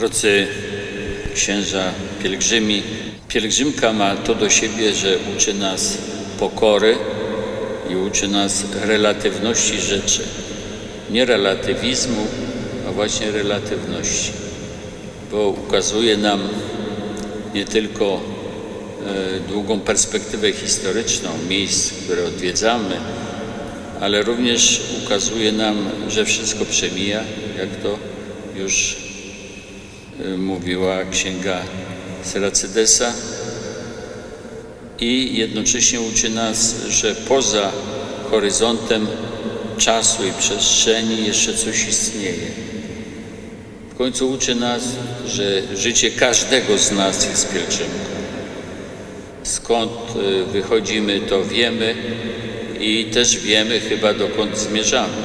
Drodzy księża pielgrzymi, pielgrzymka ma to do siebie, że uczy nas pokory i uczy nas relatywności rzeczy. Nie relatywizmu, a właśnie relatywności, bo ukazuje nam nie tylko e, długą perspektywę historyczną miejsc, które odwiedzamy, ale również ukazuje nam, że wszystko przemija, jak to już mówiła księga Seracydesa i jednocześnie uczy nas, że poza horyzontem czasu i przestrzeni jeszcze coś istnieje. W końcu uczy nas, że życie każdego z nas jest pielgrzymką. Skąd y, wychodzimy, to wiemy i też wiemy chyba dokąd zmierzamy.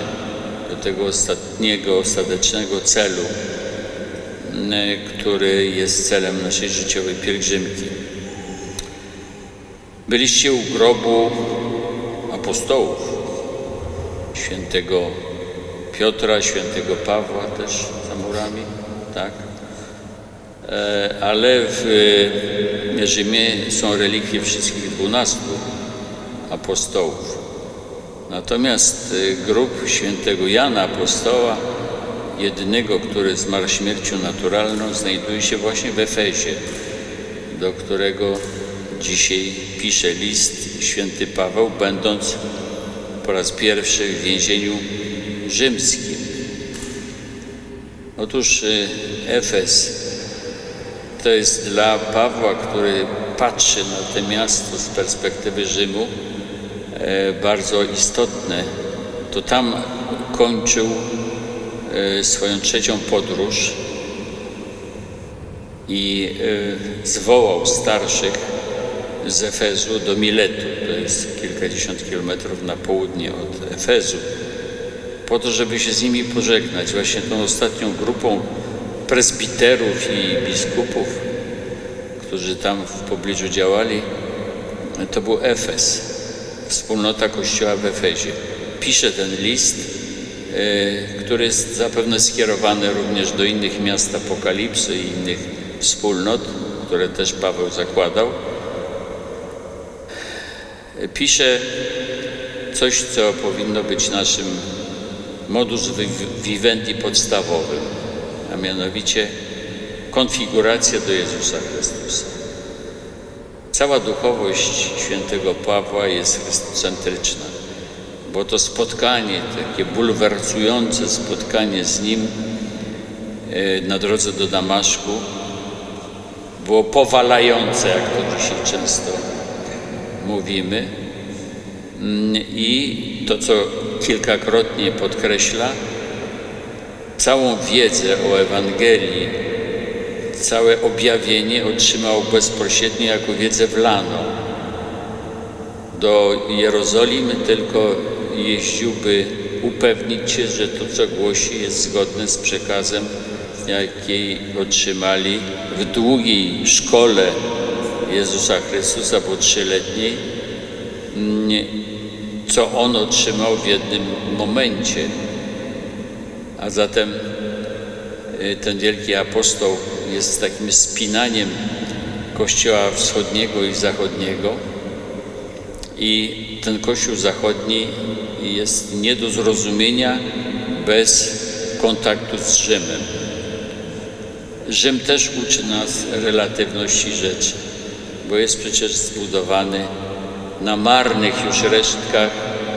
Do tego ostatniego, ostatecznego celu, y, który jest celem naszej życiowej pielgrzymki. Byliście u grobu apostołów, świętego Piotra, świętego Pawła też za murami, tak? E, Ale w Rzymie są relikwie wszystkich dwunastu apostołów. Natomiast y, grób świętego Jana Apostoła, jedynego, który zmarł śmiercią naturalną, znajduje się właśnie w Efezie, do którego dzisiaj pisze list święty Paweł, będąc po raz pierwszy w więzieniu rzymskim. Otóż y, Efes to jest dla Pawła, który patrzy na to miasto z perspektywy Rzymu, e, bardzo istotne. To tam kończył swoją trzecią podróż i e, zwołał starszych z Efezu do Miletu, to jest kilkadziesiąt kilometrów na południe od Efezu, po to, żeby się z nimi pożegnać, właśnie tą ostatnią grupą prezbiterów i biskupów, którzy tam w pobliżu działali, to był Efes, wspólnota kościoła w Efezie. Pisze ten list, który jest zapewne skierowany również do innych miast Apokalipsy i innych wspólnot, które też Paweł zakładał. Pisze coś, co powinno być naszym modus vivendi podstawowym a mianowicie konfiguracja do Jezusa Chrystusa. Cała duchowość świętego Pawła jest chrystocentryczna, bo to spotkanie, takie bulwersujące spotkanie z Nim e, na drodze do Damaszku było powalające, jak to dzisiaj często mówimy. Mm, I to, co kilkakrotnie podkreśla, całą wiedzę o Ewangelii, całe objawienie otrzymał bezpośrednio jako wiedzę wlaną. Do Jerozolimy tylko jeździł, by upewnić się, że to, co głosi, jest zgodne z przekazem, jaki otrzymali w długiej szkole Jezusa Chrystusa, bo trzyletniej, co on otrzymał w jednym momencie. A zatem y, ten wielki apostoł jest takim spinaniem Kościoła wschodniego i zachodniego. I ten Kościół zachodni jest nie do zrozumienia bez kontaktu z Rzymem. Rzym też uczy nas relatywności rzeczy, bo jest przecież zbudowany na marnych już resztkach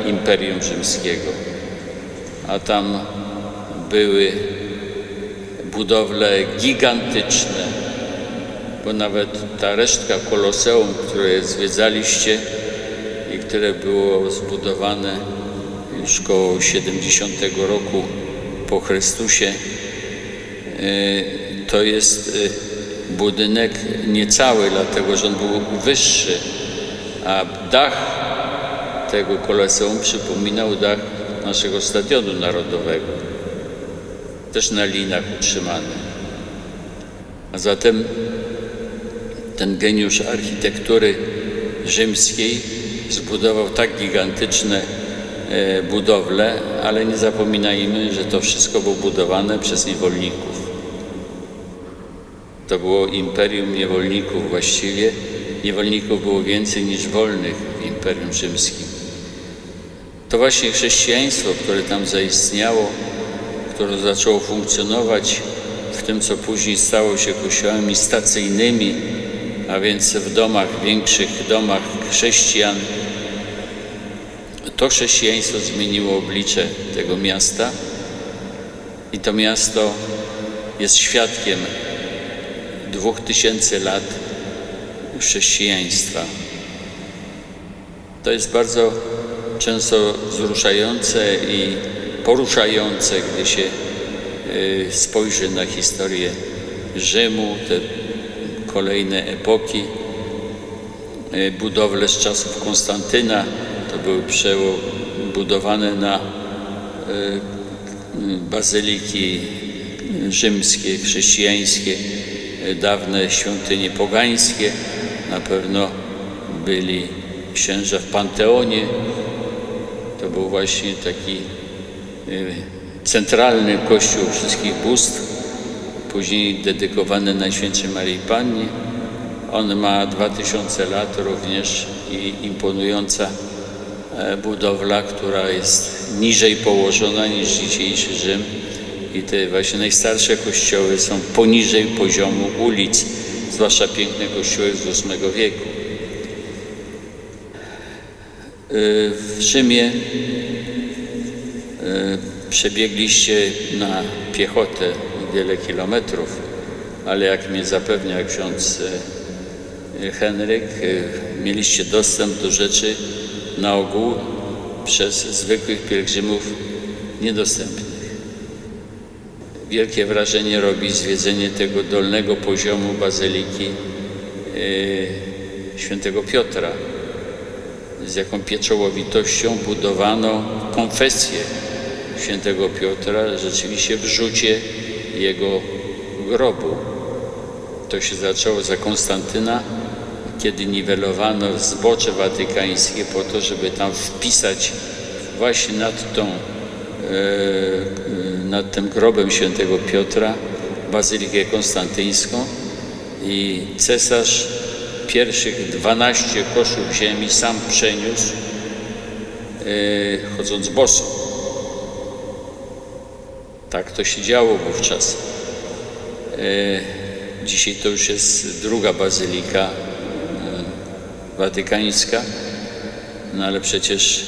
Imperium Rzymskiego. A tam były budowle gigantyczne, bo nawet ta resztka koloseum, które zwiedzaliście które było zbudowane już koło 70 roku po Chrystusie, y, to jest y, budynek niecały, dlatego że on był wyższy, a dach tego koloseum przypominał dach naszego stadionu narodowego też na linach utrzymany. A zatem ten geniusz architektury rzymskiej zbudował tak gigantyczne e, budowle, ale nie zapominajmy, że to wszystko było budowane przez niewolników. To było imperium niewolników właściwie. Niewolników było więcej niż wolnych w Imperium Rzymskim. To właśnie chrześcijaństwo, które tam zaistniało, które zaczęło funkcjonować w tym, co później stało się kościołami stacyjnymi, a więc w domach, większych domach chrześcijan. To chrześcijaństwo zmieniło oblicze tego miasta i to miasto jest świadkiem dwóch tysięcy lat chrześcijaństwa. To jest bardzo często wzruszające i poruszające, gdy się y, spojrzy na historię Rzymu, te kolejne epoki, y, budowle z czasów Konstantyna, to były budowane na y, bazyliki rzymskie, chrześcijańskie, dawne świątynie pogańskie, na pewno byli księża w Panteonie. To był właśnie taki centralny kościół wszystkich bóstw, później dedykowany Najświętszej Maryi Pannie. On ma 2000 lat również i imponująca e, budowla, która jest niżej położona niż dzisiejszy Rzym. I te właśnie najstarsze kościoły są poniżej poziomu ulic, zwłaszcza piękne kościoły z VIII wieku. W Rzymie e, przebiegliście na piechotę wiele kilometrów, ale jak mnie zapewnia ksiądz e, Henryk, e, mieliście dostęp do rzeczy na ogół przez zwykłych pielgrzymów niedostępnych. Wielkie wrażenie robi zwiedzenie tego dolnego poziomu bazyliki świętego Piotra z jaką pieczołowitością budowano konfesję świętego Piotra, rzeczywiście w rzucie jego grobu. To się zaczęło za Konstantyna, kiedy niwelowano zbocze watykańskie po to, żeby tam wpisać właśnie nad tą, e, nad tym grobem świętego Piotra bazylikę konstantyńską i cesarz pierwszych 12 koszów ziemi sam przeniósł, e, chodząc boso. Tak to się działo wówczas. E, dzisiaj to już jest druga bazylika e, watykańska, no ale przecież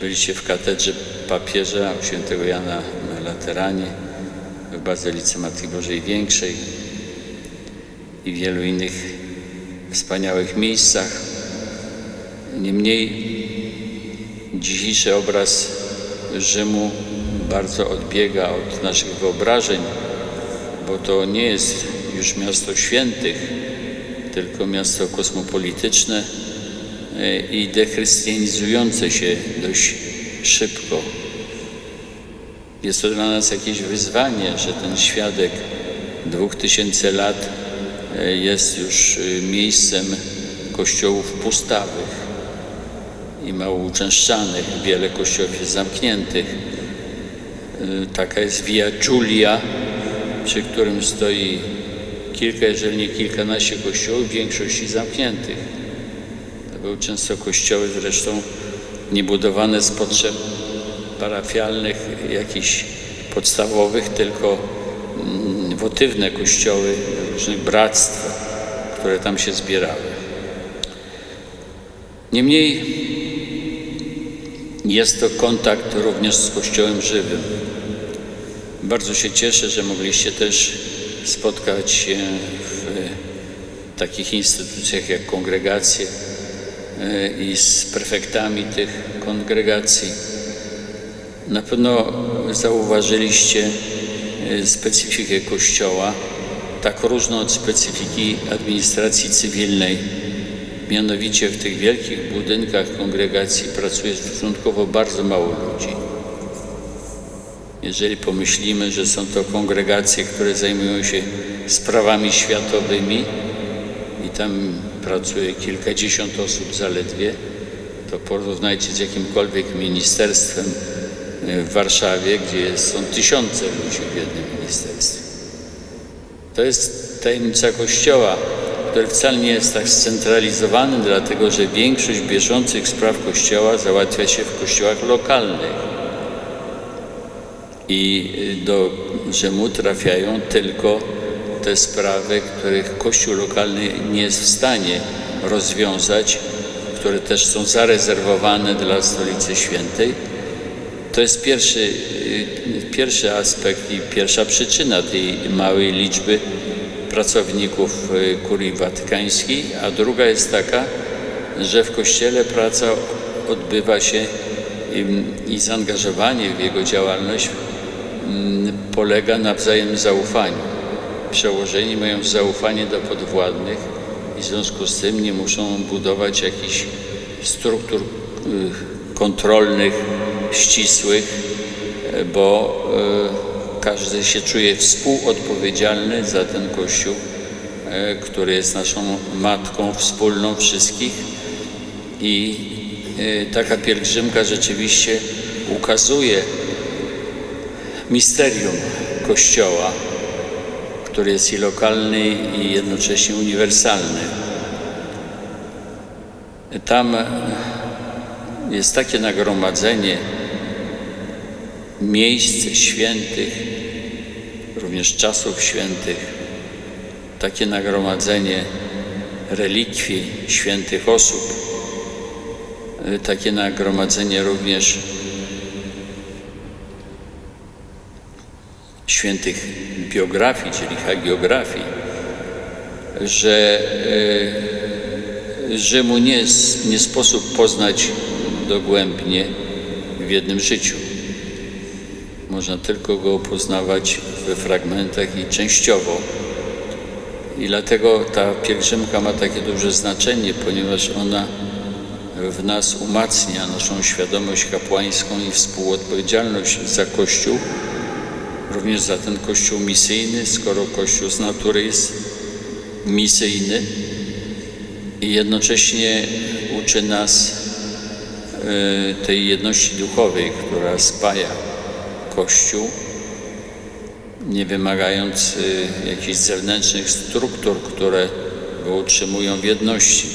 byliście w katedrze papieża świętego Jana na Lateranie, w Bazylice Matki Bożej Większej i wielu innych wspaniałych miejscach. Niemniej dzisiejszy obraz Rzymu bardzo odbiega od naszych wyobrażeń, bo to nie jest już miasto świętych, tylko miasto kosmopolityczne e, i dechrystianizujące się dość szybko. Jest to dla nas jakieś wyzwanie, że ten świadek dwóch tysięcy lat E, jest już e, miejscem kościołów pustawych i mało uczęszczanych. Wiele kościołów jest zamkniętych. E, taka jest Via Giulia, przy którym stoi kilka, jeżeli nie kilkanaście kościołów, w większości zamkniętych. To były często kościoły zresztą niebudowane z potrzeb parafialnych, jakichś podstawowych, tylko mm, wotywne kościoły różnych bractw, które tam się zbierały. Niemniej jest to kontakt również z Kościołem żywym. Bardzo się cieszę, że mogliście też spotkać się w takich instytucjach jak kongregacje e, i z prefektami tych kongregacji. Na pewno zauważyliście e, specyfikę Kościoła, tak różną od specyfiki administracji cywilnej. Mianowicie w tych wielkich budynkach kongregacji pracuje stosunkowo bardzo mało ludzi. Jeżeli pomyślimy, że są to kongregacje, które zajmują się sprawami światowymi i tam pracuje kilkadziesiąt osób zaledwie, to porównajcie z jakimkolwiek ministerstwem w Warszawie, gdzie są tysiące ludzi w jednym ministerstwie. To jest tajemnica Kościoła, który wcale nie jest tak scentralizowany, dlatego że większość bieżących spraw Kościoła załatwia się w kościołach lokalnych. I do Rzymu trafiają tylko te sprawy, których Kościół lokalny nie jest w stanie rozwiązać, które też są zarezerwowane dla Stolicy Świętej. To jest pierwszy, pierwszy aspekt i pierwsza przyczyna tej małej liczby pracowników y, kurii watykańskiej, a druga jest taka, że w Kościele praca odbywa się i, zaangażowanie w jego działalność polega na wzajemnym zaufaniu. Przełożeni mają zaufanie do podwładnych i w związku z tym nie muszą budować jakichś struktur y, kontrolnych, ścisłych, y, bo y, każdy się czuje współodpowiedzialny za ten Kościół, który jest naszą matką wspólną wszystkich. I taka pielgrzymka rzeczywiście ukazuje misterium Kościoła, który jest i lokalny, i jednocześnie uniwersalny. Tam jest takie nagromadzenie miejsc świętych, również czasów świętych, takie nagromadzenie relikwii świętych osób, takie nagromadzenie również świętych biografii, czyli hagiografii, że Rzymu nie, nie sposób poznać dogłębnie w jednym życiu. Można tylko go poznawać we fragmentach i częściowo. I dlatego ta pielgrzymka ma takie duże znaczenie, ponieważ ona w nas umacnia naszą świadomość kapłańską i współodpowiedzialność za Kościół, również za ten Kościół misyjny, skoro Kościół z natury jest misyjny i jednocześnie uczy nas e, tej jedności duchowej, która spaja Kościół, nie wymagając e, jakichś zewnętrznych struktur, które go utrzymują w jedności.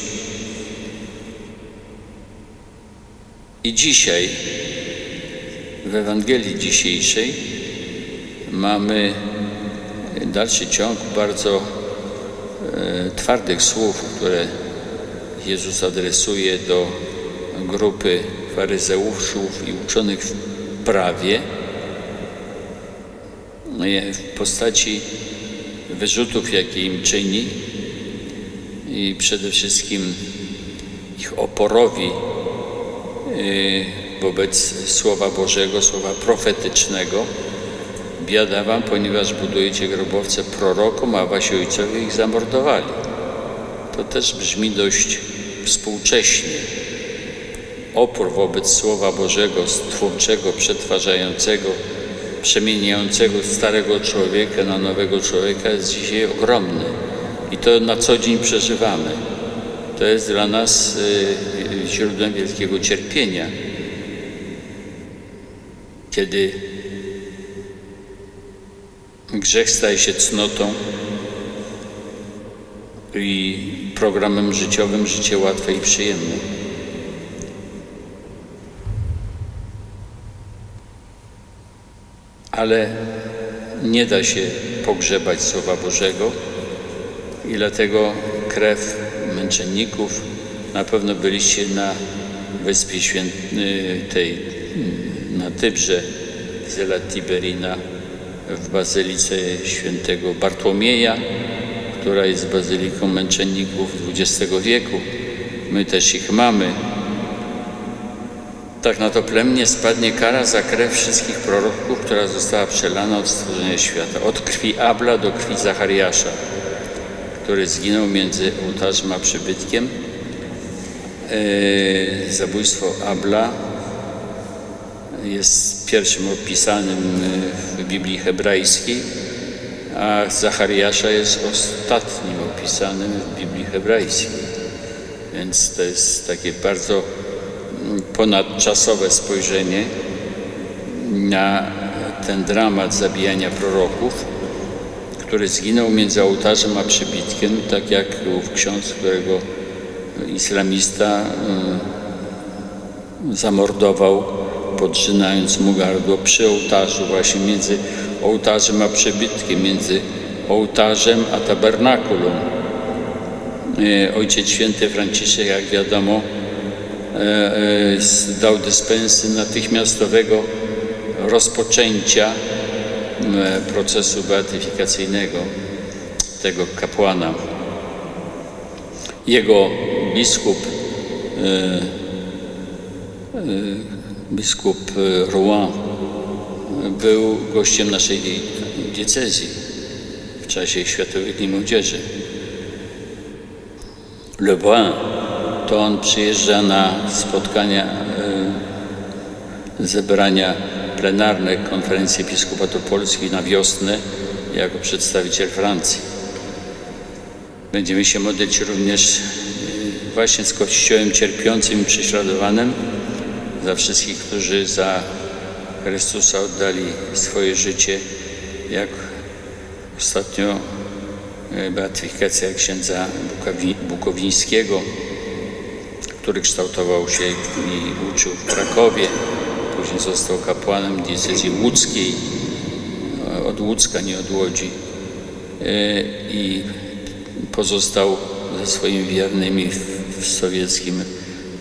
I dzisiaj, w Ewangelii dzisiejszej, mamy dalszy ciąg bardzo e, twardych słów, które Jezus adresuje do grupy faryzeuszów i uczonych w prawie w postaci wyrzutów, jakie im czyni i przede wszystkim ich oporowi y, wobec Słowa Bożego, Słowa profetycznego. Biada wam, ponieważ budujecie grobowce prorokom, a wasi ojcowie ich zamordowali. To też brzmi dość współcześnie. Opór wobec Słowa Bożego, stwórczego, przetwarzającego, przemieniającego starego człowieka na nowego człowieka jest dzisiaj ogromny. I to na co dzień przeżywamy. To jest dla nas y, źródłem wielkiego cierpienia. Kiedy grzech staje się cnotą i programem życiowym życie łatwe i przyjemne. Ale nie da się pogrzebać Słowa Bożego i dlatego krew męczenników na pewno byliście na Wyspie Świętej, na Tybrze Zela Tiberina w Bazylice Świętego Bartłomieja która jest bazyliką męczenników XX wieku. My też ich mamy. Tak na to plemnie spadnie kara za krew wszystkich proroków, która została przelana od stworzenia świata. Od krwi Abla do krwi Zachariasza, który zginął między ołtarzem a przybytkiem. Yy, zabójstwo Abla jest pierwszym opisanym w Biblii hebrajskiej a Zachariasza jest ostatnim opisanym w Biblii hebrajskiej. Więc to jest takie bardzo mm, ponadczasowe spojrzenie na ten dramat zabijania proroków, który zginął między ołtarzem a przybitkiem, tak jak ów ksiądz, którego islamista y, zamordował, podrzynając mu gardło przy ołtarzu, właśnie między ołtarzem a przybitkiem, między ołtarzem a tabernakulum. Y, Ojciec Święty Franciszek, jak wiadomo, e, e, dał dyspensy natychmiastowego rozpoczęcia procesu beatyfikacyjnego tego kapłana. Jego biskup, e, e, biskup e, Rouen, był gościem naszej diecezji w czasie Światowych Dni Młodzieży. Le Brun, to on przyjeżdża na spotkania, e, zebrania plenarne Konferencji Episkopatu Polski na wiosnę jako przedstawiciel Francji. Będziemy się modlić również e, właśnie z Kościołem cierpiącym i prześladowanym, za wszystkich, którzy za Chrystusa oddali swoje życie, jak ostatnio e, beatyfikacja księdza Bukowi- Bukowińskiego, który kształtował się i uczył w Krakowie, później został kapłanem diecezji łódzkiej, e, od Łódzka, nie od Łodzi E, i pozostał ze swoimi wiernymi w sowieckim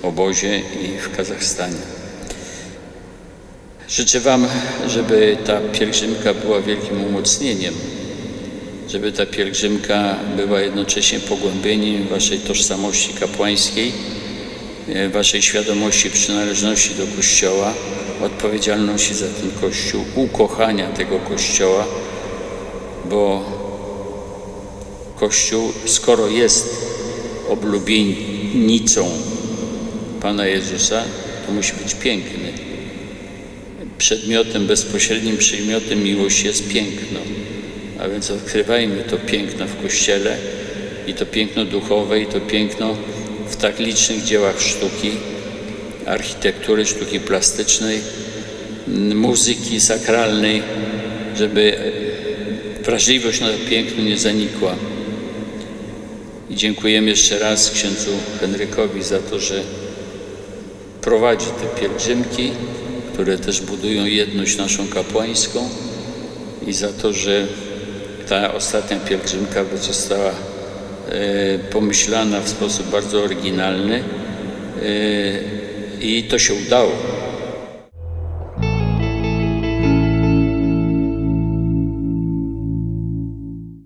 obozie i w Kazachstanie. Życzę Wam, żeby ta pielgrzymka była wielkim umocnieniem, żeby ta pielgrzymka była jednocześnie pogłębieniem Waszej tożsamości kapłańskiej, e, Waszej świadomości przynależności do Kościoła, odpowiedzialności za ten Kościół, ukochania tego Kościoła, bo Kościół, skoro jest oblubienicą Pana Jezusa, to musi być piękny. Przedmiotem, bezpośrednim przedmiotem miłości jest piękno. A więc odkrywajmy to piękno w Kościele i to piękno duchowe i to piękno w tak licznych dziełach sztuki, architektury, sztuki plastycznej, muzyki sakralnej, żeby wrażliwość na to piękno nie zanikła. I dziękujemy jeszcze raz księdzu Henrykowi za to, że prowadzi te pielgrzymki, które też budują jedność naszą kapłańską i za to, że ta ostatnia pielgrzymka została e, pomyślana w sposób bardzo oryginalny e, i to się udało.